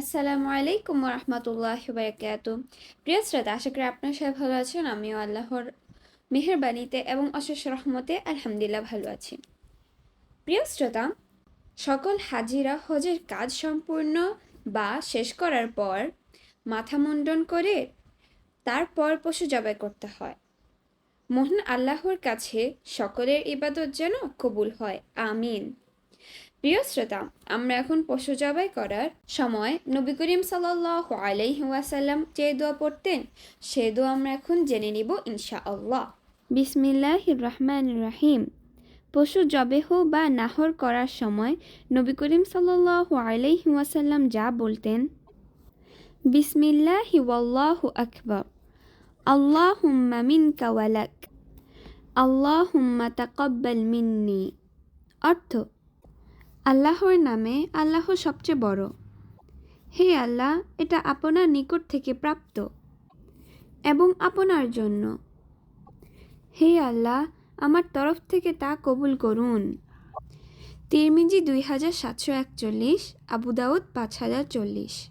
আসসালামু আলাইকুম রহমতুল্লাহ বারকাত প্রিয় শ্রোতা, আশা করি আপনার সবাই ভালো আছেন, আমিও আল্লাহর মেহেরবানিতে এবং অশেষ রহমতে আলহামদুলিল্লাহ ভালো আছি। প্রিয় শ্রোতা, সকল হাজিরা হজের কাজ সম্পূর্ণ বা শেষ করার পর মাথা মুন্ডন করে তারপর পশু জবাই করতে হয়। মোহন আল্লাহর কাছে সকলের ইবাদত যেন কবুল হয়। আমিন। প্রিয় শ্রোতা, আমরা এখন পশু জবাই করার সময় নবী করিম সাল্লাহ আলাইহাসাল্লাম যে দোয়া পড়তেন, সে দোয়া আমরা এখন জেনে নিব ইনশা আল্লাহ বিসমিল্লাহ রহমান রাহিম। পশু জবেহ বা নাহর করার সময় নবী করিম সাল্লাহ আলাইহাসাল্লাম যা বলতেন, বিসমিল্লাহ ওয়াল্লাহু আকবর আল্লাহ হুম্মা মিনকা ওয়ালাক আল্লাহ হুম্মা তাকব্বাল মিন্নি। অর্থ আল্লাহর নামে আল্লাহ সবচেয়ে বড়। হে আল্লাহ, এটা আপনার নিকট থেকে প্রাপ্ত এবং আপনার জন্য। হে আল্লাহ, আমার তরফ থেকে তা কবুল করুন। তিরমিজি দুই হাজার সাতশো একচল্লিশ আবুদাউদ পাঁচ হাজার চল্লিশ।